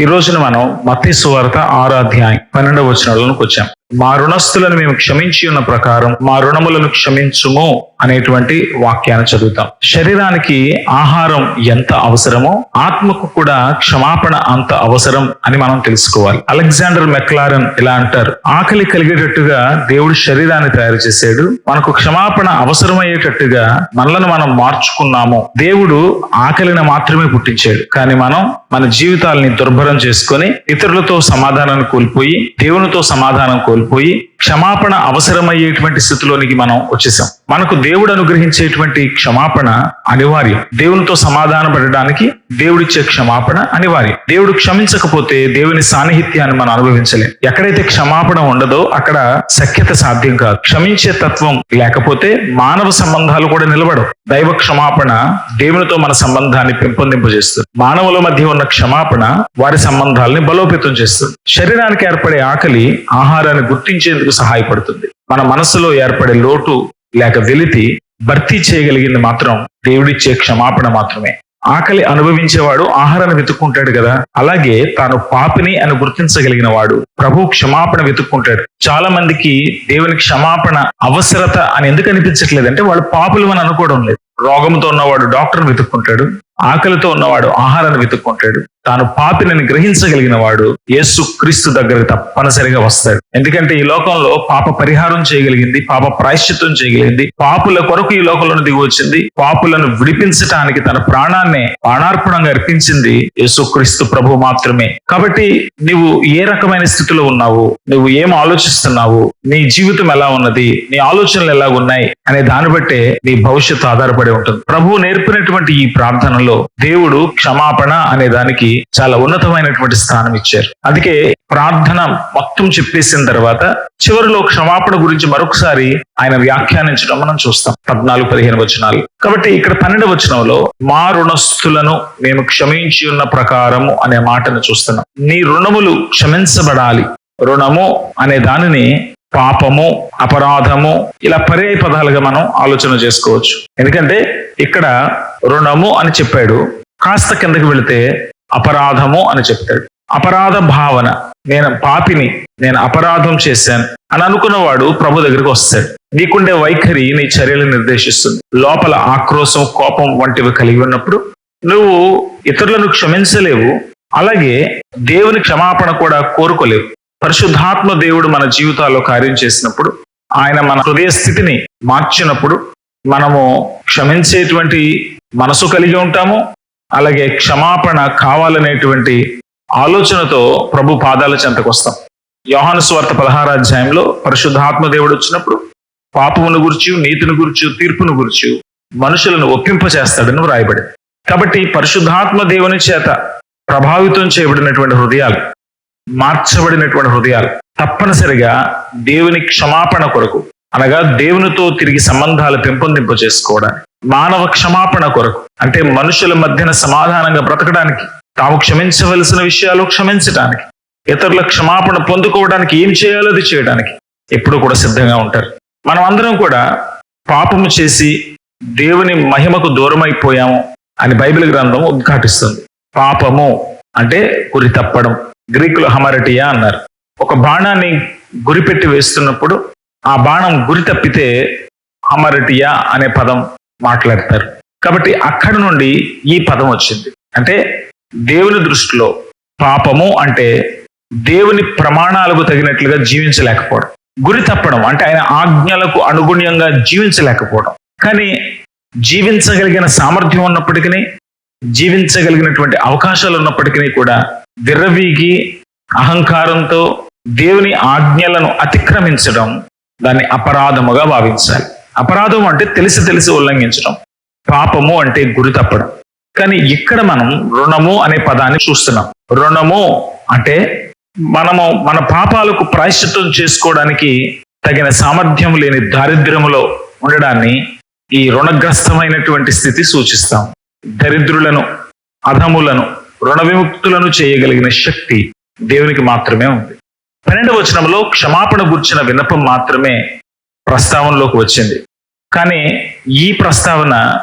ఈ రోజున మనం మత్తి సువార్త ఆరో అధ్యాయం పన్నెండవ వచనంలోకి వచ్చాం. మా రుణస్థులను మేము క్షమించి ఉన్న ప్రకారం మా రుణములను క్షమించుము అనేటువంటి వాక్యాన్ని చదువుతాం. శరీరానికి ఆహారం ఎంత అవసరమో ఆత్మకు కూడా క్షమాపణ అంత అవసరం అని మనం తెలుసుకోవాలి. అలెగ్జాండర్ మెక్లారన్ ఇలా అంటారు ఆకలి కలిగేటట్టుగా దేవుడు శరీరాన్ని తయారు చేశాడు మనకు క్షమాపణ అవసరమయ్యేటట్టుగా మనలను మనం మార్చుకున్నాము. దేవుడు ఆకలిని మాత్రమే పుట్టించాడు కానీ మనం మన జీవితాల్ని దుర్భరం చేసుకొని ఇతరులతో సమాధానాన్ని కోల్పోయి దేవునితో సమాధానం కోల్పోయి Rui. క్షమాపణ అవసరమయ్యేటువంటి స్థితిలోనికి మనం వచ్చేసాం. మనకు దేవుడు అనుగ్రహించేటువంటి క్షమాపణ అనివార్యం. దేవునితో సమాధాన పడడానికి దేవుడిచ్చే క్షమాపణ అనివార్యం. దేవుడు క్షమించకపోతే దేవుని సాన్నిహిత్యాన్ని మనం అనుభవించలేం. ఎక్కడైతే క్షమాపణ ఉండదో అక్కడ సఖ్యత సాధ్యం కాదు. క్షమించే తత్వం లేకపోతే మానవ సంబంధాలు కూడా నిలబడవు. దైవ క్షమాపణ దేవునితో మన సంబంధాన్ని పెంపొందింపజేస్తుంది. మానవుల మధ్య ఉన్న క్షమాపణ వారి సంబంధాలని బలోపేతం చేస్తుంది. శరీరానికి ఏర్పడే ఆకలి ఆహారాన్ని గుర్తించేందుకు సహాయపడుతుంది. మన మనసులో ఏర్పడే లోటు లేక వెలితి భర్తీ చేయగలిగింది మాత్రం దేవుడిచ్చే క్షమాపణ మాత్రమే. ఆకలి అనుభవించేవాడు ఆహారాన్ని వెతుక్కుంటాడు కదా. అలాగే తాను పాపిని అని గుర్తించగలిగిన వాడు ప్రభు క్షమాపణ వెతుక్కుంటాడు. చాలా మందికి దేవుని క్షమాపణ అవసరత అని ఎందుకు అనిపించట్లేదు అంటే వాళ్ళు పాపులు అని అనుకోవడం లేదు. రోగంతో ఉన్నవాడు డాక్టర్ని వెతుక్కుంటాడు ఆకలితో ఉన్నవాడు ఆహారాన్ని వెతుక్కుంటాడు తాను పాపినని గ్రహించగలిగిన వాడు యేసు క్రీస్తు దగ్గరకు తప్పనిసరిగా వస్తాడు. ఎందుకంటే ఈ లోకంలో పాప పరిహారం చేయగలిగింది పాప ప్రాయశ్చిత్వం చేయగలిగింది పాపుల కొరకు ఈ లోకంలో దిగి వచ్చింది పాపులను విడిపించటానికి తన ప్రాణాన్ని ప్రాణార్పణంగా అర్పించింది యేసు క్రీస్తు ప్రభు మాత్రమే. కాబట్టి నువ్వు ఏ రకమైన స్థితిలో ఉన్నావు నువ్వు ఏం ఆలోచిస్తున్నావు నీ జీవితం ఎలా ఉన్నది నీ ఆలోచనలు ఎలా ఉన్నాయి అనే దాన్ని బట్టే నీ భవిష్యత్తు ఆధారపడి ఉంటుంది. ప్రభు నేర్పినటువంటి ఈ ప్రార్థనలో దేవుడు క్షమాపణ అనే దానికి చాలా ఉన్నతమైనటువంటి స్థానం ఇచ్చారు. అందుకే ప్రార్థన మొత్తం చెప్పేసిన తర్వాత చివరిలో క్షమాపణ గురించి మరొకసారి ఆయన వ్యాఖ్యానించడం మనం చూస్తాం. పద్నాలుగు పదిహేను వచనాలు. కాబట్టి ఇక్కడ పన్నెండు వచనంలో మా రుణస్థులను మేము క్షమించి ఉన్న ప్రకారము అనే మాటను చూస్తున్నాం. నీ రుణములు క్షమించబడాలి. రుణము అనే దానిని పాపము అపరాధము ఇలా పర్యాయ పదాలుగా మనం ఆలోచన చేసుకోవచ్చు. ఎందుకంటే ఇక్కడ రుణము అని చెప్పాడు. కాస్త కిందకి వెళితే అపరాధము అని చెప్తాడు. అపరాధ భావన నేను పాపిని నేను అపరాధం చేశాను అని అనుకున్నవాడు ప్రభు దగ్గరికి వస్తాడు. నీకుండే వైఖరి నీ చర్యలు నిర్దేశిస్తుంది. లోపల ఆక్రోశం కోపం వంటివి కలిగి ఉన్నప్పుడు నువ్వు ఇతరులను క్షమించలేవు. అలాగే దేవుని క్షమాపణ కూడా కోరుకోలేవు. పరిశుద్ధాత్మ దేవుడు మన జీవితాల్లో కార్యం చేసినప్పుడు ఆయన మన హృదయ స్థితిని మార్చినప్పుడు మనము క్షమించేటువంటి మనసు కలిగి ఉంటాము అలాగే క్షమాపణ కావాలనేటువంటి ఆలోచనతో ప్రభు పాదాల చెంతకు వస్తాం. యోహాను స్వార్థ పదహారాధ్యాయంలో పరిశుద్ధాత్మ దేవుడు వచ్చినప్పుడు పాపమును గురించి నీతిని గురించి తీర్పును గురించి మనుషులను ఒప్పింపచేస్తాడని వ్రాయబడింది. కాబట్టి పరిశుద్ధాత్మ దేవుని చేత ప్రభావితం చేయబడినటువంటి హృదయాలు మార్చబడినటువంటి హృదయాలు. తప్పనిసరిగా దేవుని క్షమాపణ కొరకు అనగా దేవునితో తిరిగి సంబంధాలు పెంపొందింప చేసుకోవడానికి మానవ క్షమాపణ కొరకు అంటే మనుషుల మధ్యన సమాధానంగా బ్రతకడానికి తాము క్షమించవలసిన విషయాలు క్షమించడానికి ఇతరుల క్షమాపణ పొందుకోవడానికి ఏం చేయాలో అది చేయడానికి ఎప్పుడు కూడా సిద్ధంగా ఉంటారు. మనం అందరం కూడా పాపము చేసి దేవుని మహిమకు దూరం అయిపోయాము అని బైబిల్ గ్రంథం ఉద్ఘాటిస్తుంది. పాపము అంటే గురి తప్పడం. గ్రీకులు హమరటియా అన్నారు. ఒక బాణాన్ని గురిపెట్టి వేస్తున్నప్పుడు ఆ బాణం గురి తప్పితే హమరటియా అనే పదం మాట్లాడతారు. కాబట్టి అక్కడ నుండి ఈ పదం వచ్చింది. అంటే దేవుని దృష్టిలో పాపము అంటే దేవుని ప్రమాణాలకు తగినట్లుగా జీవించలేకపోవడం. గురి తప్పడం అంటే ఆయన ఆజ్ఞలకు అనుగుణ్యంగా జీవించలేకపోవడం. కానీ జీవించగలిగిన సామర్థ్యం ఉన్నప్పటికీ జీవించగలిగినటువంటి అవకాశాలు ఉన్నప్పటికీ కూడా విర్రవీగి అహంకారంతో దేవుని ఆజ్ఞలను అతిక్రమించడం దాన్ని అపరాధముగా భావించాలి. అపరాధం అంటే తెలిసి తెలిసి ఉల్లంఘించడం. పాపము అంటే గురి తప్పడం. కానీ ఇక్కడ మనం రుణము అనే పదాన్ని చూస్తున్నాం. రుణము అంటే మనము మన పాపాలకు ప్రాయశ్చిత్తం చేసుకోవడానికి తగిన సామర్థ్యం లేని దారిద్ర్యములో ఉండడాన్ని ఈ రుణగ్రస్తమైనటువంటి స్థితి సూచిస్తాం. దరిద్రులను అధములను రుణ విముక్తులను చేయగలిగిన శక్తి దేవునికి మాత్రమే ఉంది. పన్నెండవ వచనంలో క్షమాపణ గుర్చిన విన్నపం మాత్రమే ప్రస్తావనలోకి వచ్చింది. కానీ ఈ ప్రస్తావన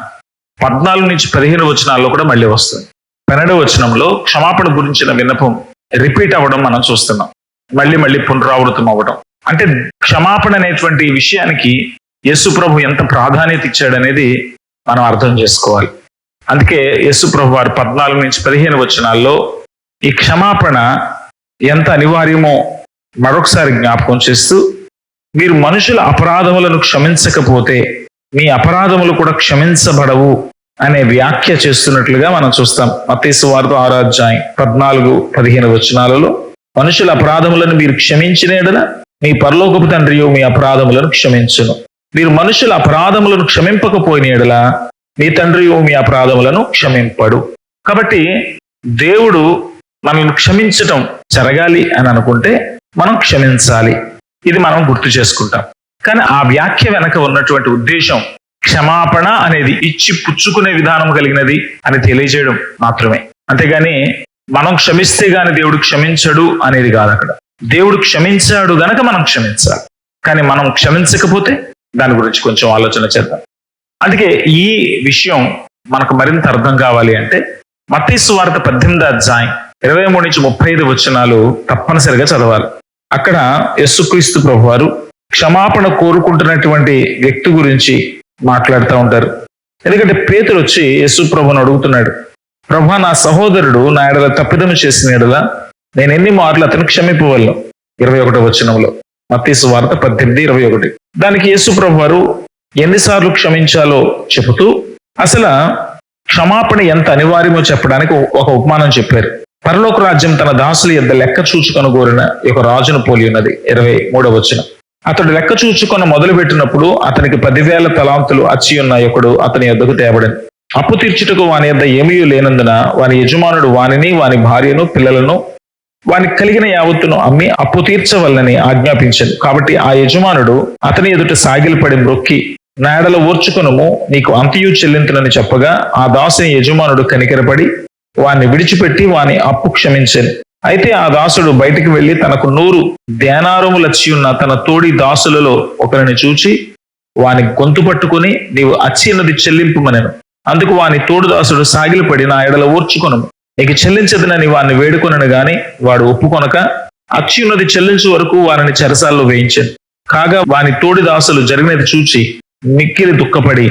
పద్నాలుగు నుంచి పదిహేను వచనాల్లో కూడా మళ్ళీ వస్తుంది. పన్నెండవ వచనంలో క్షమాపణ గురించిన విన్నపం రిపీట్ అవ్వడం మనం చూస్తున్నాం. మళ్ళీ మళ్ళీ పునరావృతం అవ్వడం. అంటే క్షమాపణ అనేటువంటి విషయానికి యేసు ప్రభు ఎంత ప్రాధాన్యత ఇచ్చాడనేది మనం అర్థం చేసుకోవాలి. అందుకే యేసుప్రభు వారు పద్నాలుగు నుంచి పదిహేను వచనాల్లో ఈ క్షమాపణ ఎంత అనివార్యమో మరొకసారి జ్ఞాపకం చేస్తూ మీరు మనుషుల అపరాధములను క్షమించకపోతే మీ అపరాధములు కూడా క్షమించబడవు అనే వ్యాఖ్య చేస్తున్నట్లుగా మనం చూస్తాం. మతీసు వారితో ఆరాధ్యాయం పద్నాలుగు పదిహేను వచనాలలో మనుషుల అపరాధములను మీరు క్షమించిన ఎడల మీ పరలోకపు తండ్రియు మీ అపరాధములను క్షమించును. మీరు మనుషుల అపరాధములను క్షమింపకపోయిన ఎడల మీ తండ్రి మీ అపరాధములను క్షమింపడు. కాబట్టి దేవుడు మనల్ని క్షమించటం జరగాలి అని అనుకుంటే మనం క్షమించాలి. ఇది మనం గుర్తు చేసుకుంటాం. కానీ ఆ వ్యాఖ్య వెనక ఉన్నటువంటి ఉద్దేశం క్షమాపణ అనేది ఇచ్చి పుచ్చుకునే విధానం కలిగినది అని తెలియజేయడం మాత్రమే. అంతేగాని మనం క్షమిస్తే గాని దేవుడు క్షమించడు అనేది కాదు అక్కడ. దేవుడు క్షమించాడు గనక మనం క్షమించాలి. కానీ మనం క్షమించకపోతే దాని గురించి కొంచెం ఆలోచన చేద్దాం. అందుకే ఈ విషయం మనకు మరింత అర్థం కావాలి అంటే మత్తీసు వార్త పద్దెనిమిది అధ్యాయం ఇరవై మూడు నుంచి ముప్పై ఐదు వచనాలు తప్పనిసరిగా చదవాలి. అక్కడ యస్సుక్రీస్తు ప్రభు వారు క్షమాపణ కోరుకుంటున్నటువంటి వ్యక్తి గురించి మాట్లాడుతూ ఉంటారు. ఎందుకంటే పేతురు వచ్చి యేసు ప్రభుని అడుగుతున్నాడు. ప్రభా నా సహోదరుడు నా ఎడల తప్పిదం చేసిన ఎడల నేను ఎన్ని మార్లు అతను క్షమింపవలను? ఇరవై ఒకటో వచనంలో. మత్తీసు వార్త పద్దెనిమిది ఇరవై ఒకటి. దానికి యేసు ప్రభు వారు ఎన్నిసార్లు క్షమించాలో చెబుతూ అసలు క్షమాపణ ఎంత అనివార్యమో చెప్పడానికి ఒక ఉపమానం చెప్పారు. పరలోక రాజ్యం తన దాసుల యొద్ద లెక్క చూచుకొని కోరిన ఒక రాజును పోలి ఉన్నది. ఇరవై మూడవ వచనం. అతడు లెక్క చూచుకొని మొదలు పెట్టినప్పుడు అతనికి పదివేల తలాంతులు అచ్చి ఉన్న ఒకడు అతని యొద్దకు తేబడను. అప్పు తీర్చుటకు వాని యొద్ద ఏమీ లేనందున వాని యజమానుడు వానిని వాని భార్యను పిల్లలను వానికి కలిగిన యావత్తును అమ్మి అప్పు తీర్చవల్లని ఆజ్ఞాపించాడు కాబట్టి ఆ యజమానుడు అతని ఎదుట సాగిలపడి మ్రొక్కి నాడల ఓర్చుకునుము నీకు అంతయు చెల్లింతునని చెప్పగా ఆ దాసుని యజమానుడు కనికరపడి వాని విడిచిపెట్టి వాని అప్పు క్షమించాను. అయితే ఆ దాసుడు బయటికి వెళ్ళి తనకు నూరు ధ్యానారములచ్చి ఉన్న తన తోడి దాసులలో ఒకరిని చూచి వాని గొంతు పట్టుకుని నీవు అచ్చిన్నది చెల్లింపుమనెను. అందుకు వాని తోడు దాసుడు సాగిలపడి నా ఎడల ఓర్చుకొను నీకు చెల్లించదనని వాడిని వేడుకొనను గాని వాడు ఒప్పుకొనక అచ్చి ఉన్నది చెల్లించు వరకు వారిని చెరసాల్లో వేయించాను. కాగా వాని తోడి దాసులు జరిగినది చూచి మిక్కిలి దుఃఖపడి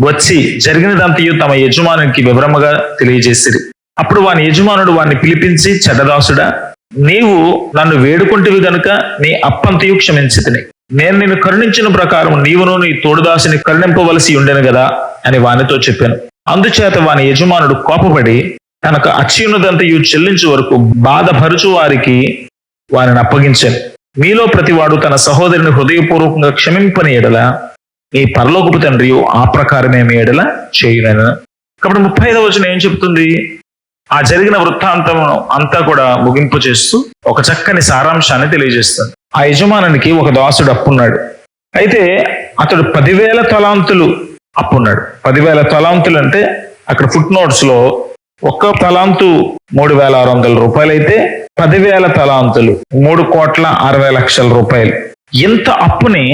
వచ్చి జరిగినదంతయు తమ యజమానునికి వివరముగా తెలియజేసిరి. అప్పుడు వాని యజమానుడు వారిని పిలిపించి చెడ్డదాసుడా నీవు నన్ను వేడుకుంటివి గనుక నీ అప్పంతయు క్షమించితిని. నేను నిన్ను కరుణించిన ప్రకారం నీవును నీ తోడుదాసుని కరుణింపవలసి ఉండెను కదా అని వానితో చెప్పాను. అందుచేత వాని యజమానుడు కోపపడి తనకు అచ్యున్నదంతయు చెల్లించు వరకు బాధపరుచు వారికి వారిని అప్పగించాను. మీలో ప్రతివాడు తన సహోదరుని హృదయపూర్వకంగా క్షమింపని ఎడల మీ పరలోకపు తండ్రి ఆ ప్రకారమే మీ ఎడల చేయునను. కాబట్టి ముప్పై ఐదవ వచనం ఏం చెప్తుంది? ఆ జరిగిన వృత్తాంతం అంతా కూడా ముగింపు చేస్తూ ఒక చక్కని సారాంశాన్ని తెలియజేస్తుంది. ఆ యజమానునికి ఒక దాసుడు అప్పున్నాడు. అయితే అతడు పదివేల తలాంతులు అప్పున్నాడు. పదివేల తలాంతులు అంటే అక్కడ ఫుట్ నోట్స్లో ఒక్క తలాంతు మూడు వేల ఆరు వందల రూపాయలు అయితే పదివేల తలాంతులు మూడు కోట్ల అరవై లక్షల రూపాయలు. ఇంత అప్పుని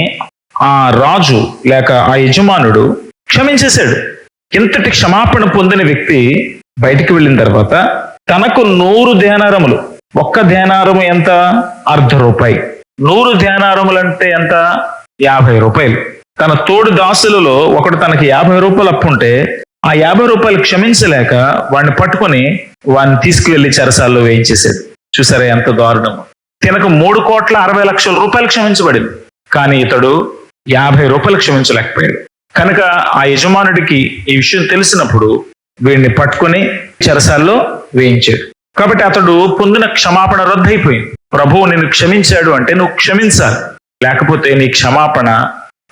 ఆ రాజు లేక ఆ యజమానుడు క్షమించేశాడు. ఇంతటి క్షమాపణ పొందిన వ్యక్తి బయటికి వెళ్ళిన తర్వాత తనకు నూరు ధ్యానారములు ఒక్క ధ్యానారము ఎంత? అర్ధ రూపాయి. నూరు ధ్యానారములు అంటే ఎంత? యాభై రూపాయలు. తన తోడు దాసులలో ఒకడు తనకి యాభై రూపాయలు అప్పు ఉంటే ఆ యాభై రూపాయలు క్షమించలేక వాడిని పట్టుకొని వాడిని తీసుకువెళ్ళి చెరసాల్లో వేయించేశాడు. చూసారా ఎంత దారుణం తినకు మూడు కోట్ల అరవై లక్షల రూపాయలు క్షమించబడింది. కానీ ఇతడు యాభై రూపాయలు క్షమించలేకపోయాడు. కనుక ఆ యజమానుడికి ఈ విషయం తెలిసినప్పుడు వీడిని పట్టుకొని చెరసాల్లో వేయించాడు. కాబట్టి అతడు పొందిన క్షమాపణ రద్దయిపోయింది. ప్రభువు నిన్ను క్షమించాడు అంటే నువ్వు క్షమించాలి. లేకపోతే నీ క్షమాపణ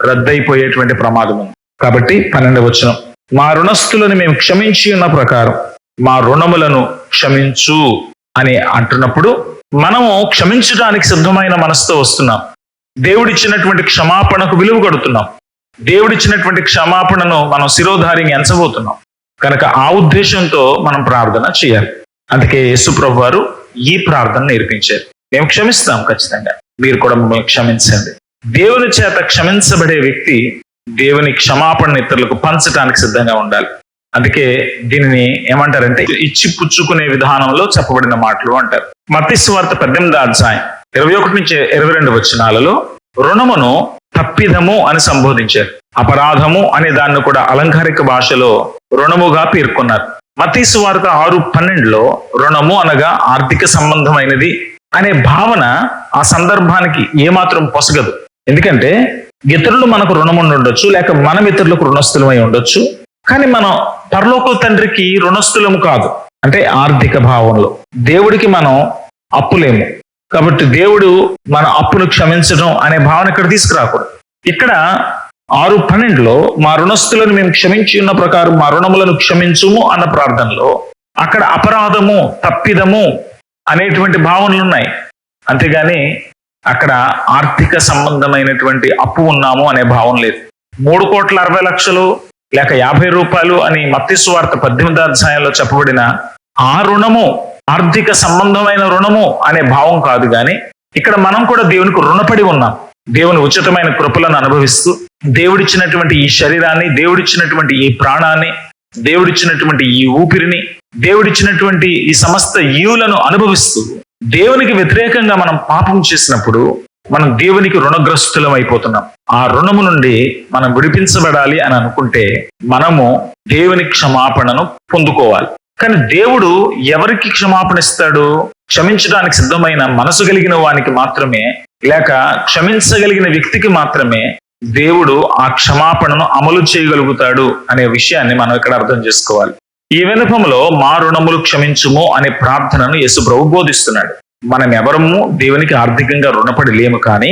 రద్దయిపోయేటువంటి ప్రమాదం ఉంది. కాబట్టి పన్నెండు వచ్చిన మా రుణస్థులను మేము క్షమించి ఉన్న ప్రకారం మా రుణములను క్షమించు అని అంటున్నప్పుడు మనము క్షమించడానికి సిద్ధమైన మనసుతో వస్తున్నాం. దేవుడిచ్చినటువంటి క్షమాపణకు విలువ కడుతున్నాం. దేవుడిచ్చినటువంటి క్షమాపణను మనం శిరోధారిని ఎంచబోతున్నాం. కనుక ఆ ఉద్దేశంతో మనం ప్రార్థన చేయాలి. అందుకే యేసుప్రభు వారు ఈ ప్రార్థన నేర్పించారు. మేము క్షమిస్తాం ఖచ్చితంగా. మీరు కూడా మమ్మల్ని క్షమించండి. దేవుని చేత క్షమించబడే వ్యక్తి దేవుని క్షమాపణ ఇతరులకు పంచడానికి సిద్ధంగా ఉండాలి. అందుకే దీనిని ఏమంటారంటే ఇచ్చి పుచ్చుకునే విధానంలో చెప్పబడిన మాటలు అంటారు. మతిస్వార్థ పద్దెనిమిది అధ్యాయం. ఇరవై ఒకటి నుంచి ఇరవై రెండు వచనాలలో రుణమును తప్పిదము అని సంబోధించారు. అపరాధము అనే దాన్ని కూడా అలంకారిక భాషలో రుణముగా పేర్కొన్నారు. మతీసు వార్త ఆరు పన్నెండులో రుణము అనగా ఆర్థిక సంబంధమైనది అనే భావన ఆ సందర్భానికి ఏమాత్రం పొసగదు. ఎందుకంటే ఇతరులు మనకు రుణం ఉండొచ్చు లేక మనం ఇతరులకు రుణస్థులమై ఉండొచ్చు కానీ మనం పరలోక తండ్రికి రుణస్థులము కాదు. అంటే ఆర్థిక భావంలో దేవుడికి మనం అప్పులేము. కాబట్టి దేవుడు మన అప్పును క్షమించడం అనే భావన ఇక్కడ తీసుకురాకూడదు. ఇక్కడ ఆరు పన్నెండులో మా రుణస్థులను మేము క్షమించి ఉన్న ప్రకారం మా రుణములను క్షమించుము అన్న ప్రార్థనలో అక్కడ అపరాధము తప్పిదము అనేటువంటి భావనలు ఉన్నాయి. అంతేగాని అక్కడ ఆర్థిక సంబంధమైనటువంటి అప్పు ఉన్నాము అనే భావన లేదు. మూడు కోట్ల అరవై లక్షలు లేక యాభై రూపాయలు అని మత్తిసు వార్త పద్దెనిమిది అధ్యాయంలో చెప్పబడిన ఆ రుణము ఆర్థిక సంబంధమైన రుణము అనే భావం కాదు కానీ ఇక్కడ మనం కూడా దేవునికి రుణపడి ఉన్నాం. దేవుని ఉచితమైన కృపలను అనుభవిస్తూ దేవుడిచ్చినటువంటి ఈ శరీరాన్ని దేవుడిచ్చినటువంటి ఈ ప్రాణాన్ని దేవుడిచ్చినటువంటి ఈ ఊపిరిని దేవుడిచ్చినటువంటి ఈ సమస్త ఈవులను అనుభవిస్తూ దేవునికి వ్యతిరేకంగా మనం పాపం చేసినప్పుడు మనం దేవునికి రుణగ్రస్తులం అయిపోతున్నాం. ఆ రుణము నుండి మనం విడిపించబడాలి అని అనుకుంటే మనము దేవుని క్షమాపణను పొందుకోవాలి. కానీ దేవుడు ఎవరికి క్షమాపణ ఇస్తాడు? క్షమించడానికి సిద్ధమైన మనసు కలిగిన వానికి మాత్రమే లేక క్షమించగలిగిన వ్యక్తికి మాత్రమే దేవుడు ఆ క్షమాపణను అమలు చేయగలుగుతాడు అనే విషయాన్ని మనం ఇక్కడ అర్థం చేసుకోవాలి. ఈ వినపంలో మా రుణములు క్షమించుము అనే ప్రార్థనను యేసు ప్రభు బోధిస్తున్నాడు. మనం ఎవరము దేవునికి ఆర్థికంగా రుణపడి లేము కానీ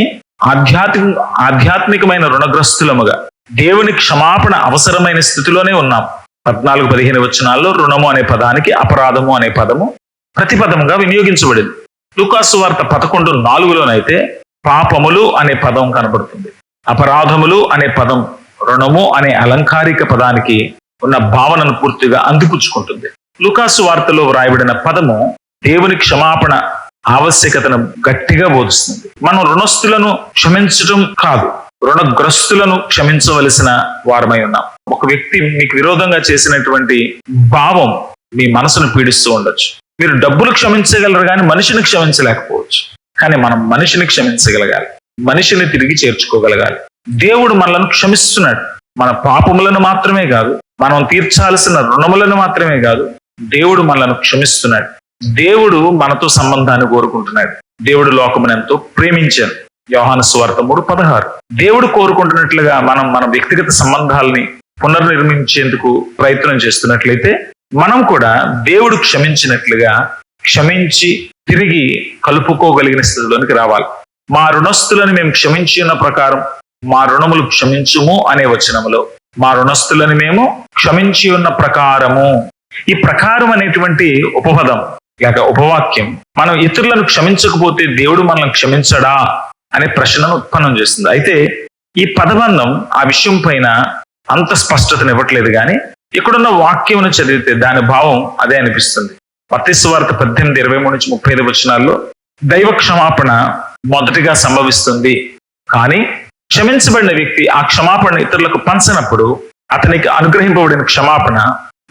ఆధ్యాత్మిక ఆధ్యాత్మికమైన రుణగ్రస్తులముగా దేవుని క్షమాపణ అవసరమైన స్థితిలోనే ఉన్నాం. పద్నాలుగు పదిహేను వచనాల్లో రుణము అనే పదానికి అపరాధము అనే పదము ప్రతిపదముగా వినియోగించబడింది. లుకాసు వార్త పదకొండు నాలుగులోనైతే పాపములు అనే పదం కనబడుతుంది. అపరాధములు అనే పదం రుణము అనే అలంకారిక పదానికి ఉన్న భావనను పూర్తిగా అందిపుచ్చుకుంటుంది. లుకాసు వార్తలో వ్రాయబడిన పదము దేవుని క్షమాపణ ఆవశ్యకతను గట్టిగా బోధిస్తుంది. మనం రుణస్థులను క్షమించడం కాదు. రుణగ్రస్తులను క్షమించవలసిన వారమై ఉన్నాం. ఒక వ్యక్తి మీకు విరోధంగా చేసినటువంటి భావం మీ మనసును పీడిస్తూ ఉండొచ్చు. మీరు డబ్బులు క్షమించగలరు కానీ మనిషిని క్షమించలేకపోవచ్చు. కానీ మనం మనిషిని క్షమించగలగాలి. మనిషిని తిరిగి చేర్చుకోగలగాలి. దేవుడు మనలను క్షమిస్తున్నాడు. మన పాపములను మాత్రమే కాదు మనం తీర్చాల్సిన రుణములను మాత్రమే కాదు దేవుడు మనలను క్షమిస్తున్నాడు. దేవుడు మనతో సంబంధాన్ని కోరుకుంటున్నాడు. దేవుడు లోకమును ఎంతో ప్రేమించాడు. వ్యవహాన స్వార్థ మూడు పదహారు. దేవుడు కోరుకుంటున్నట్లుగా మనం మన వ్యక్తిగత సంబంధాలని పునర్నిర్మించేందుకు ప్రయత్నం చేస్తున్నట్లయితే మనం కూడా దేవుడు క్షమించినట్లుగా క్షమించి తిరిగి కలుపుకోగలిగిన స్థితిలోనికి రావాలి. మా రుణస్థులను మేము క్షమించి ఉన్న ప్రకారం మా రుణములు క్షమించుము అనే వచనములో మా రుణస్థులను మేము క్షమించి ఉన్న ప్రకారము. ఈ ప్రకారం అనేటువంటి ఉపపదం లేక ఉపవాక్యం. మనం ఇతరులను క్షమించకపోతే దేవుడు మనల్ని క్షమించడా? అనే ప్రశ్నను ఉత్పన్నం చేస్తుంది. అయితే ఈ పదబంధం ఆ విషయం పైన అంత స్పష్టతను ఇవ్వట్లేదు కానీ ఇక్కడున్న వాక్యమును చదివితే దాని భావం అదే అనిపిస్తుంది. పతిస్వార్త పద్దెనిమిది ఇరవై మూడు నుంచి ముప్పై ఐదు వచనాల్లో దైవ క్షమాపణ మొదటిగా సంభవిస్తుంది. కానీ క్షమించబడిన వ్యక్తి ఆ క్షమాపణ ఇతరులకు పంచనప్పుడు అతనికి అనుగ్రహింపబడిన క్షమాపణ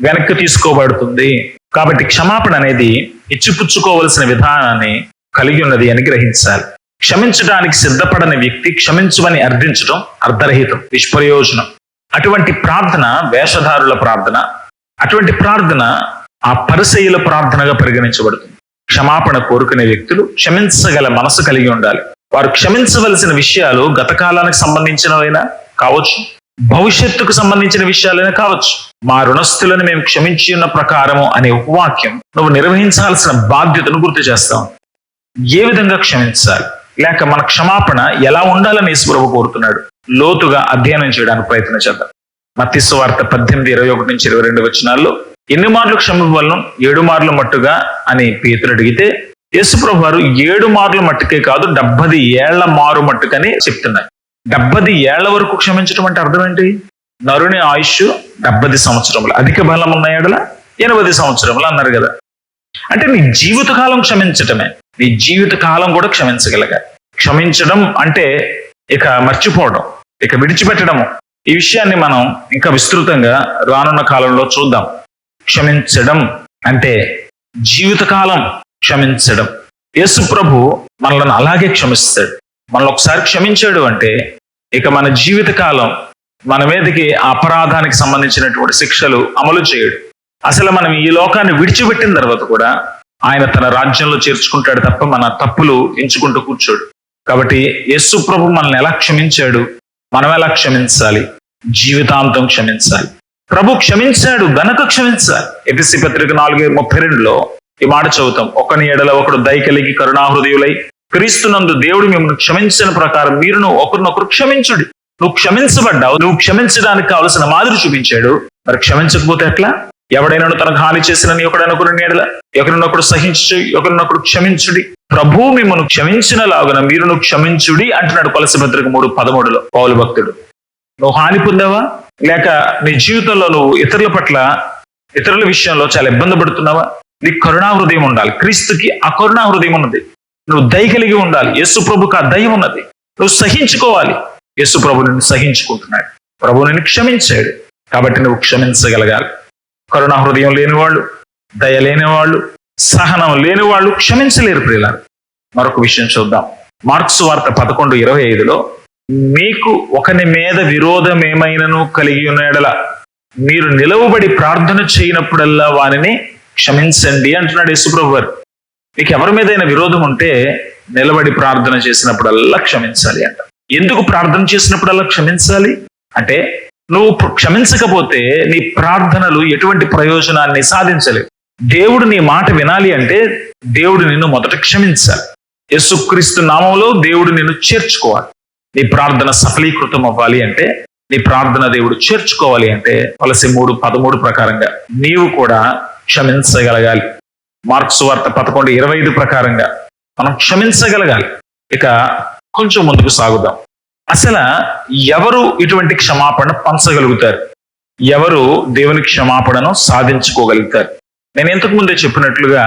వెనక్కి తీసుకోబడుతుంది. కాబట్టి క్షమాపణ అనేది ఇచ్చిపుచ్చుకోవలసిన విధానాన్ని కలిగి ఉన్నది అని గ్రహించాలి. క్షమించడానికి సిద్ధపడని వ్యక్తి క్షమించమని అర్థించడం అర్ధరహితం నిష్ప్రయోజనం. అటువంటి ప్రార్థన వేషధారుల ప్రార్థన అటువంటి ప్రార్థన ఆ పరిసయుల ప్రార్థనగా పరిగణించబడుతుంది. క్షమాపణ కోరుకునే వ్యక్తులు క్షమించగల మనసు కలిగి ఉండాలి. వారు క్షమించవలసిన విషయాలు గత కాలానికి సంబంధించినవైనా కావచ్చు భవిష్యత్తుకు సంబంధించిన విషయాలైనా కావచ్చు. మా రుణస్థులను మేము క్షమించి ఉన్న ప్రకారము అనే ఉపవాక్యం నువ్వు నిర్వహించాల్సిన బాధ్యతను గుర్తు చేస్తాం ఏ విధంగా క్షమించాలి? లేక మన క్షమాపణ ఎలా ఉండాలని యేసుప్రభు కోరుతున్నాడు? లోతుగా అధ్యయనం చేయడానికి ప్రయత్నం చేద్దాం. మత్తిస్సు వార్త పద్దెనిమిది ఇరవై ఒకటి నుంచి ఇరవై రెండు వచ్చినాల్లో ఎన్ని మార్లు క్షమివ్వలను ఏడు మార్లు మట్టుగా? అని పేతులు అడిగితే యేసుప్రభు వారు ఏడు మార్లు మట్టుకే కాదు డెబ్బది ఏళ్ళ మారు మట్టుకని చెప్తున్నారు. డెబ్బది ఏళ్ళ వరకు క్షమించడం అంటే అర్థం ఏంటి? నరుని ఆయుష్ డెబ్బది సంవత్సరములు అధిక బలం ఉన్న ఏడల ఎనభై సంవత్సరములు అన్నారు కదా. అంటే నీ జీవితకాలం క్షమించటమే. నీ జీవిత కాలం కూడా క్షమించగలగాలి. క్షమించడం అంటే ఇక మర్చిపోవడం ఇక విడిచిపెట్టడము. ఈ విషయాన్ని మనం ఇంకా విస్తృతంగా రానున్న కాలంలో చూద్దాం. క్షమించడం అంటే జీవితకాలం క్షమించడం. యేసు ప్రభు మనల్ని అలాగే క్షమిస్తాడు. మనల్ని ఒకసారి క్షమించాడు అంటే ఇక మన జీవితకాలం మన మీదకి అపరాధానికి సంబంధించినటువంటి శిక్షలు అమలు చేయడు. అసలు మనం ఈ లోకాన్ని విడిచిపెట్టిన తర్వాత కూడా ఆయన తన రాజ్యంలో చేర్చుకుంటాడు తప్ప మన తప్పులు ఎంచుకుంటూ కూర్చోడు. కాబట్టి యేసు ప్రభు మనల్ని ఎలా క్షమించాడు? మనం ఎలా క్షమించాలి? జీవితాంతం క్షమించాలి. ప్రభు క్షమించాడు గనక క్షమించాలి. ఎపిసి పత్రిక నాలుగు ముప్పై రెండులో ఈ మాట చదువుతాం. ఒకని ఎడల ఒకడు దయ కలిగి కరుణాహృదయులై క్రీస్తునందు దేవుడు మిమ్మల్ని క్షమించిన ప్రకారం మీరును ఒకరినొకరు క్షమించుడి. నువ్వు క్షమించబడ్డావు నువ్వు క్షమించడానికి కావలసిన మాదిరి చూపించాడు. మరి క్షమించకపోతే ఎట్లా? ఎవడైనా తనకు హాని చేసిన నీ ఒకడనొకరు నీడల ఒకరినొకడు సహించు ఒకరినొకడు క్షమించుడి. ప్రభు మిమ్మల్ని క్షమించిన లాగున మీరును క్షమించుడి అంటున్నాడు కొలసి పత్రిక మూడు పదమూడులో పౌలు భక్తుడు. నువ్వు హాని పొందావా? లేక నీ జీవితంలో నువ్వు ఇతరుల పట్ల ఇతరుల విషయంలో చాలా ఇబ్బంది పడుతున్నావా? నీకు కరుణా హృదయం ఉండాలి. క్రీస్తుకి ఆ కరుణా హృదయం ఉన్నది. నువ్వు దయ కలిగి ఉండాలి. యేసు ప్రభుకి ఆ దయ ఉన్నది. నువ్వు సహించుకోవాలి. యేసు ప్రభు నిన్ను సహించుకుంటున్నాడు. ప్రభు నిన్ను క్షమించాడు. కాబట్టి నువ్వు క్షమించగలగాలి. కరుణ హృదయం లేని వాళ్ళు దయ లేని వాళ్ళు సహనం లేని వాళ్ళు క్షమించలేరు ప్రియులారు. మరొక విషయం చూద్దాం. మార్క్స్ వార్త పదకొండు ఇరవై ఐదులో మీకు ఒకని మీద విరోధం ఏమైనను కలిగి ఉన్నడల మీరు నిలవబడి ప్రార్థన చేయనప్పుడల్లా వారిని క్షమించండి అంటున్నాడు యేసుప్రభు మీకు ఎవరి మీదైనా విరోధం ఉంటే నిలబడి ప్రార్థన చేసినప్పుడల్లా క్షమించాలి అంట. ఎందుకు ప్రార్థన చేసినప్పుడల్లా క్షమించాలి? అంటే నువ్వు క్షమించకపోతే నీ ప్రార్థనలు ఎటువంటి ప్రయోజనాన్ని సాధించలేవు. దేవుడు నీ మాట వినాలి అంటే దేవుడు నిన్ను మొదట క్షమించాలి. యేసుక్రీస్తు నామంలో దేవుడు నిన్ను చేర్చుకోవాలి. నీ ప్రార్థన సఫలీకృతం అవ్వాలి అంటే నీ ప్రార్థన దేవుడు చేర్చుకోవాలి అంటే వలసి మూడు పదమూడు ప్రకారంగా నీవు కూడా క్షమించగలగాలి. మార్క్స్ వార్త పదకొండు ఇరవై ఐదు ప్రకారంగా మనం క్షమించగలగాలి. ఇక కొంచెం ముందుకు సాగుదాం. అసలు ఎవరు ఇటువంటి క్షమాపణ పంచగలుగుతారు? ఎవరు దేవుని క్షమాపణను సాధించుకోగలుగుతారు? నేను ఇంతకు ముందే చెప్పినట్లుగా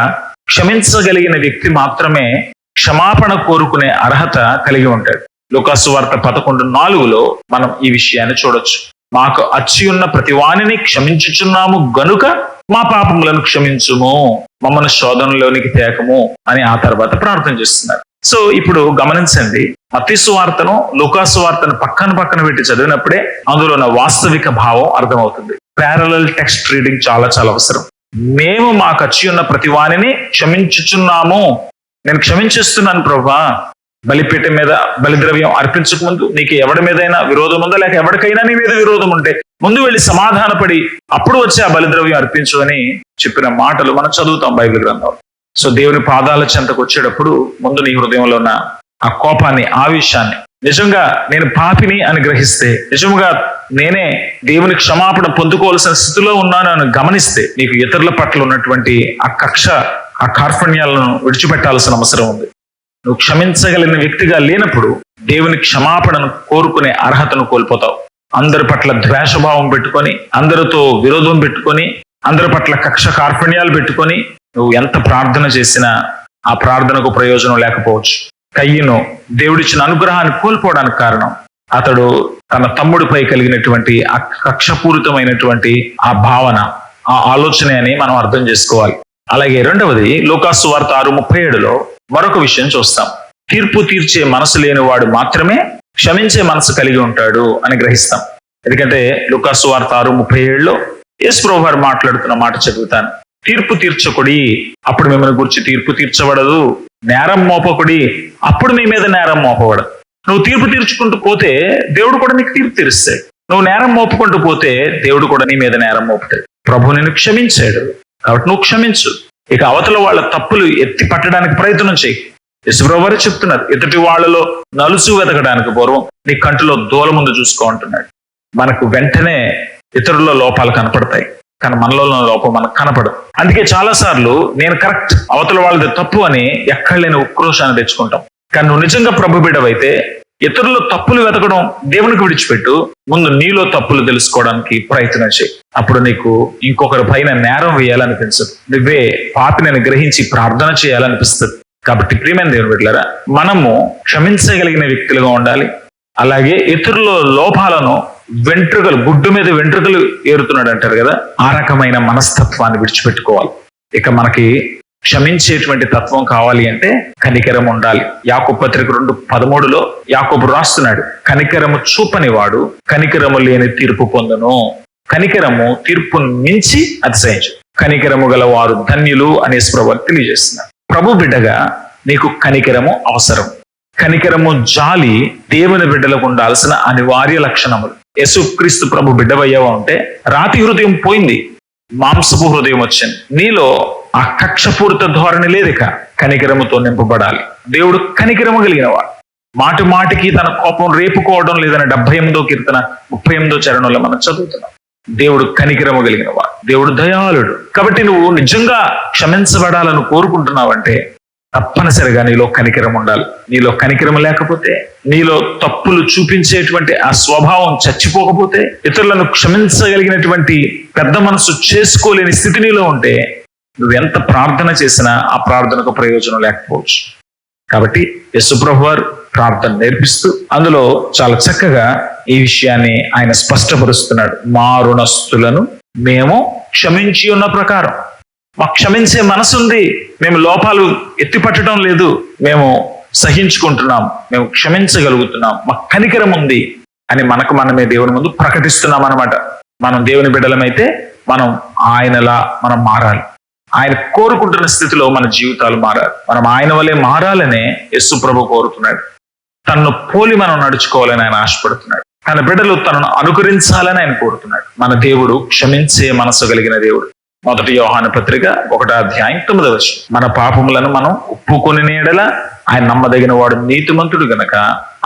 క్షమించగలిగిన వ్యక్తి మాత్రమే క్షమాపణ కోరుకునే అర్హత కలిగి ఉంటాడు. లుకాసు వార్త పదకొండు నాలుగులో మనం ఈ విషయాన్ని చూడొచ్చు. మాకు అచ్చి ఉన్న ప్రతివాణిని క్షమించుచున్నాము గనుక మా పాపములను క్షమించుము మమ్మల్ని శోధనలోనికి తేకము అని ఆ తర్వాత ప్రార్థన చేస్తున్నారు. సో ఇప్పుడు గమనించండి అతిసువార్తను వార్తను లుకాసు వార్తను పక్కన పక్కన పెట్టి చదివినప్పుడే అందులో ఉన్న వాస్తవిక భావం అర్థమవుతుంది. ప్యారలల్ టెక్స్ట్ రీడింగ్ చాలా చాలా అవసరం. మేము మాకు వచ్చి ఉన్న ప్రతి వాణిని క్షమించుచున్నాము. నేను క్షమించేస్తున్నాను ప్రభా. బలిపీఠం మీద బలిద్రవ్యం అర్పించక ముందు నీకు ఎవడి మీదైనా విరోధం ఉందా? లేక ఎవరికైనా నీ మీద విరోధం ఉంటే ముందు వెళ్ళి సమాధానపడి అప్పుడు వచ్చి ఆ బలిద్రవ్యం అర్పించు అని చెప్పిన మాటలు మనం చదువుతాం బైబిల్ గ్రంథం సో దేవుని పాదాల చెంతకు వచ్చేటప్పుడు ముందు నీ హృదయంలో ఉన్న ఆ కోపాన్ని ఆవేశాన్ని నిజంగా నేను పాపిని అని గ్రహిస్తే నిజంగా నేనే దేవుని క్షమాపణ పొందుకోవాల్సిన స్థితిలో ఉన్నాను అని గమనిస్తే నీకు ఇతరుల పట్ల ఉన్నటువంటి ఆ కక్ష ఆ కార్పణ్యాలను విడిచిపెట్టాల్సిన అవసరం ఉంది. నువ్వు క్షమించగలిగిన వ్యక్తిగా లేనప్పుడు దేవుని క్షమాపణను కోరుకునే అర్హతను కోల్పోతావు. అందరి పట్ల ద్వేషభావం పెట్టుకొని అందరితో విరోధం పెట్టుకొని అందరి పట్ల కక్ష కార్పణ్యాలు పెట్టుకొని నువ్వు ఎంత ప్రార్థన చేసినా ఆ ప్రార్థనకు ప్రయోజనం లేకపోవచ్చు. కయ్యను దేవుడిచ్చిన అనుగ్రహాన్ని కోల్పోవడానికి కారణం అతడు తన తమ్ముడిపై కలిగినటువంటి ఆ కక్షపూరితమైనటువంటి ఆ భావన ఆ ఆలోచన అని మనం అర్థం చేసుకోవాలి. అలాగే రెండవది లోకాసు వార్త ఆరు ముప్పై ఏడులో మరొక విషయం చూస్తాం. తీర్పు తీర్చే మనసు లేని వాడు మాత్రమే క్షమించే మనసు కలిగి ఉంటాడు అని గ్రహిస్తాం. ఎందుకంటే లుకాసు వార్త ఆరు ముప్పై ఏడులో యేసు ప్రభు మాట్లాడుతున్న మాట చదువుతాను తీర్పు తీర్చకుడి. అప్పుడు మిమ్మల్ని గురించి తీర్పు తీర్చబడదు. నేరం మోపకుడి. అప్పుడు మీ మీద నేరం మోపబడదు. నువ్వు తీర్పు తీర్చుకుంటూ పోతే దేవుడు కూడా నీకు తీర్పు తీరుస్తాడు. నువ్వు నేరం మోపుకుంటూ పోతే దేవుడు కూడా నీ మీద నేరం మోపుతాడు. ప్రభు నిన్ను క్షమించాడు. కాబట్టి నువ్వు క్షమించు. ఇక అవతల వాళ్ళ తప్పులు ఎత్తి పట్టడానికి ప్రయత్నం చేయి. యశుప్రభు చెప్తున్నారు ఎదుటి వాళ్ళలో నలుసు వెతకడానికి పూర్వం నీ కంటిలో దూల ముందు చూసుకో అంటున్నాడు. మనకు వెంటనే ఇతరుల లోపాలు కనపడతాయి. కానీ మనలో లోపం మనకు కనపడదు. అందుకే చాలా సార్లు నేను కరెక్ట్ అవతల వాళ్ళది తప్పు అని ఎక్కడ లేని ఉక్రోషాన్ని తెచ్చుకుంటాం. కానీ నువ్వు నిజంగా ప్రభు బిడ్డవైతే ఇతరుల తప్పులు వెతకడం దేవునికి విడిచిపెట్టు ముందు నీలో తప్పులు తెలుసుకోవడానికి ప్రయత్నం చేయి. అప్పుడు నీకు ఇంకొకరి పైన నేరం వేయాలనిపించదు. నువ్వే పాపిని గ్రహించి ప్రార్థన చేయాలనిపిస్తుంది. కాబట్టి ప్రియమైన దేవుని బిడ్డలారా మనము క్షమించగలిగిన వ్యక్తులుగా ఉండాలి. అలాగే ఇతరుల లోపాలను వెంట్రుకలు గుడ్డు మీద వెంట్రుకలు ఏరుతున్నాడు అంటారు కదా ఆ రకమైన మనస్తత్వాన్ని విడిచిపెట్టుకోవాలి. ఇక మనకి క్షమించేటువంటి తత్వం కావాలి అంటే కనికరం ఉండాలి. యాకోబు పత్రిక రెండు పదమూడులో యాకోబు రాస్తున్నాడు కనికరము చూపని వాడు కనికరము లేని తీర్పు పొందును. కనికరము తీర్పును మించి అతిశయించు. కనికరము గల వారు ధన్యులు అనే ప్రభు తెలియజేస్తున్నారు. ప్రభు బిడ్డగా నీకు కనికరము అవసరం. కనికరము జాలి దేవుని బిడ్డలకు ఉండాల్సిన అనివార్య లక్షణములు. యేసుక్రీస్తు ప్రభు బిడ్డవయ్యావా అంటే రాతి హృదయం పోయింది. మాంసపు హృదయం వచ్చింది. నీలో ఆ కక్షపూరిత ధోరణి లేదు ఇక. కనికరముతో నింపబడాలి. దేవుడు కనికరము కలిగినవాడు. మాటి మాటికి తన కోపం రేపుకోవడం లేదని డెబ్బై ఎనిమిదో కీర్తన ముప్పై ఎనిమిదో చరణంలో మనం చదువుతున్నాం. దేవుడు కనికరము కలిగినవాడు. దేవుడు దయాళుడు. కాబట్టి నువ్వు నిజంగా క్షమించబడాలని కోరుకుంటున్నావంటే తప్పనిసరిగా నీలో కనికరం ఉండాలి. నీలో కనికరం లేకపోతే నీలో తప్పులు చూపించేటువంటి ఆ స్వభావం చచ్చిపోకపోతే ఇతరులను క్షమించగలిగినటువంటి పెద్ద మనసు చేసుకోలేని స్థితి నీలో ఉంటే నువ్వెంత ప్రార్థన చేసినా ఆ ప్రార్థనకు ప్రయోజనం లేకపోవచ్చు. కాబట్టి యశుప్రభు వారు ప్రార్థన నేర్పిస్తూ అందులో చాలా చక్కగా ఈ విషయాన్ని ఆయన స్పష్టపరుస్తున్నాడు. మారుణస్తులను మేము క్షమించి ఉన్న ప్రకారం. మాకు క్షమించే మనసుంది మేము లోపాలు ఎత్తిపట్టడం లేదు. మేము సహించుకుంటున్నాం. మేము క్షమించగలుగుతున్నాం. మాకు కనికరం ఉంది అని మనకు మనమే దేవుని ముందు ప్రకటిస్తున్నాం అనమాట మనం దేవుని బిడ్డలమైతే మనం ఆయనలా మనం మారాలి. ఆయన కోరుకుంటున్న స్థితిలో మన జీవితాలు మారాలి. మనం ఆయన వల్లే మారాలనే యస్సు ప్రభు కోరుతున్నాడు. తనను పోలి మనం నడుచుకోవాలని ఆయన ఆశపడుతున్నాడు. తన బిడ్డలు తనను అనుకరించాలని ఆయన కోరుతున్నాడు. మన దేవుడు క్షమించే మనసు కలిగిన దేవుడు. మొదటి యోహాన పత్రిక ఒకటో అధ్యాయం తొమ్మిదవ మన పాపములను మనం ఒప్పుకొని నీడల ఆయన నమ్మదగిన వాడు నీతిమంతుడు గనక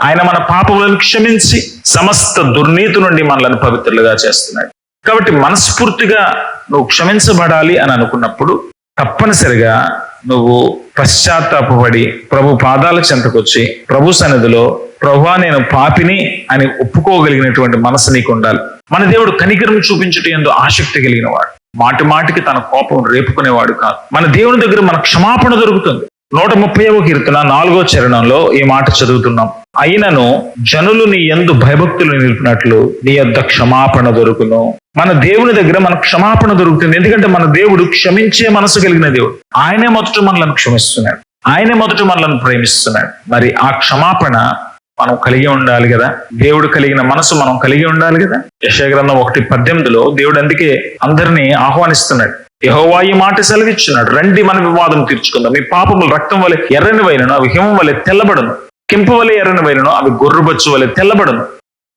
ఆయన మన పాపములను క్షమించి సమస్త దుర్నీతి నుండి మనలను పవిత్రులుగా చేస్తున్నాడు. కాబట్టి మనస్ఫూర్తిగా నువ్వు క్షమించబడాలి అని అనుకున్నప్పుడు తప్పనిసరిగా నువ్వు పశ్చాత్తాపడి ప్రభు పాదాల చెంతకొచ్చి ప్రభు సన్నిధిలో ప్రభువా నేను పాపిని అని ఒప్పుకోగలిగినటువంటి మనసు నీకు ఉండాలి. మన దేవుడు కనికరం చూపించుట ఎందు ఆసక్తి కలిగిన వాడు మాటి మాటికి తన కోపం రేపుకునేవాడు కాదు. మన దేవుని దగ్గర మన క్షమాపణ దొరుకుతుంది. నూట ముప్పైవ కీర్తన నాలుగో చరణంలో ఈ మాట చదువుతున్నాం. అయినను జనులు నీ ఎందు భయభక్తులు నిలిపినట్లు నీ యొద్ద క్షమాపణ దొరుకును. మన దేవుని దగ్గర మన క్షమాపణ దొరుకుతుంది. ఎందుకంటే మన దేవుడు క్షమించే మనసు కలిగిన దేవుడు. ఆయనే మొదట మనలను క్షమిస్తున్నాడు. ఆయనే మొదట మనలను ప్రేమిస్తున్నాడు. మరి ఆ క్షమాపణ మనం కలిగి ఉండాలి కదా. దేవుడు కలిగిన మనసు మనం కలిగి ఉండాలి కదా. యశగ్రంథం ఒకటి పద్దెనిమిదిలో దేవుడు అందుకే అందరినీ ఆహ్వానిస్తున్నాడు. యహోవా ఈ మాట సెలవిచ్చున్నాడు రండి మన వివాదం తీర్చుకుందాం. మీ పాపములు రక్తం వలె ఎర్రని వైనను అవి హిమం వలె తెల్లబడను. కెంపు వలె ఎర్రని వైనను అవి గొర్రుబొచ్చు వలె తెల్లబడను.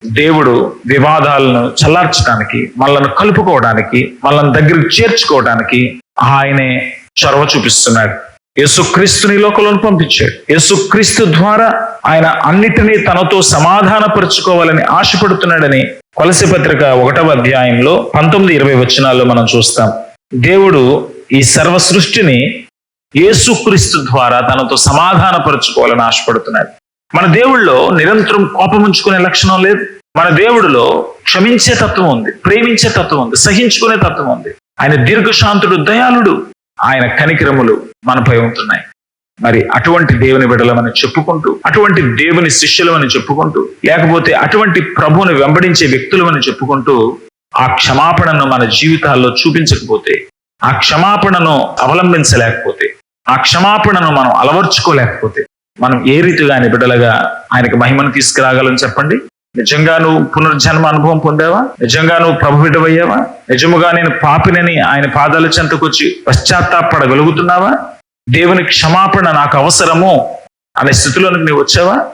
దేవుడు వివాదాలను చల్లార్చడానికి మనల్ని కలుపుకోవడానికి మనల్ని దగ్గరికి చేర్చుకోవడానికి ఆయనే చొరవ చూపిస్తున్నాడు. యేసుక్రీస్తుని లోకంలో పంపించాడు. యేసుక్రీస్తు ద్వారా ఆయన అన్నిటినీ తనతో సమాధానపరుచుకోవాలని ఆశపడుతున్నాడని కొలసి పత్రిక ఒకటవ అధ్యాయంలో పంతొమ్మిది ఇరవై వచనాల్లో మనం చూస్తాం. దేవుడు ఈ సర్వ సృష్టిని యేసుక్రీస్తు ద్వారా తనతో సమాధానపరుచుకోవాలని ఆశపడుతున్నాడు. మన దేవుళ్ళో నిరంతరం కోపముంచుకునే లక్షణం లేదు. మన దేవుడిలో క్షమించే తత్వం ఉంది ప్రేమించే తత్వం ఉంది సహించుకునే తత్వం ఉంది. ఆయన దీర్ఘశాంతుడు దయాళుడు. ఆయన కనికరములు మనపై ఉంటున్నాయి. మరి అటువంటి దేవుని బిడలమని చెప్పుకుంటూ అటువంటి దేవుని శిష్యులమని చెప్పుకుంటూ లేకపోతే అటువంటి ప్రభువుని వెంబడించే వ్యక్తులమని చెప్పుకుంటూ ఆ క్షమాపణను మన జీవితాల్లో చూపించకపోతే ఆ క్షమాపణను అవలంబించలేకపోతే ఆ క్షమాపణను మనం అలవర్చుకోలేకపోతే మనం ఏ రీతిగా ఆయన బిడ్డలుగా ఆయనకు మహిమను తీసుకురాగలని చెప్పండి? నిజంగా నువ్వు పునర్జన్మ అనుభవం పొందావా? నిజంగా నువ్వు ప్రభు నిజముగా నేను పాపినని ఆయన పాదాల చెంతకొచ్చి పశ్చాత్తాపడగలుగుతున్నావా? దేవుని క్షమాపణ నాకు అవసరము అనే స్థితిలో నీవు వచ్చావా?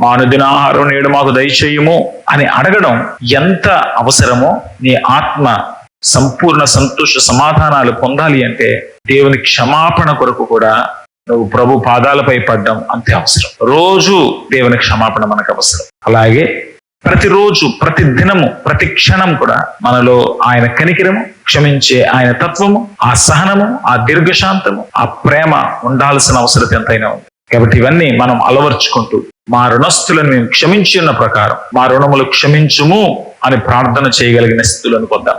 మా అనుదిన ఆహారం నేడు మాకు దయచేయము అని అడగడం ఎంత అవసరమో నీ ఆత్మ సంపూర్ణ సంతోష సమాధానాలు పొందాలి అంటే దేవుని క్షమాపణ కొరకు కూడా నువ్వు ప్రభు పాదాలపై పడ్డం అంతే అవసరం. రోజు దేవుని క్షమాపణ మనకు అవసరం. అలాగే ప్రతిరోజు ప్రతి దినము ప్రతి క్షణం కూడా మనలో ఆయన కనికిరము క్షమించే ఆయన తత్వము ఆ సహనము ఆ దీర్ఘశాంతము ఆ ప్రేమ ఉండాల్సిన అవసరం ఎంతైనా ఉంది. కాబట్టి ఇవన్నీ మనం అలవర్చుకుంటూ మా రుణస్థులను మేము క్షమించి ఉన్న ప్రకారం మా రుణములు క్షమించుము అని ప్రార్థన చేయగలిగిన స్థితులను పొందాం.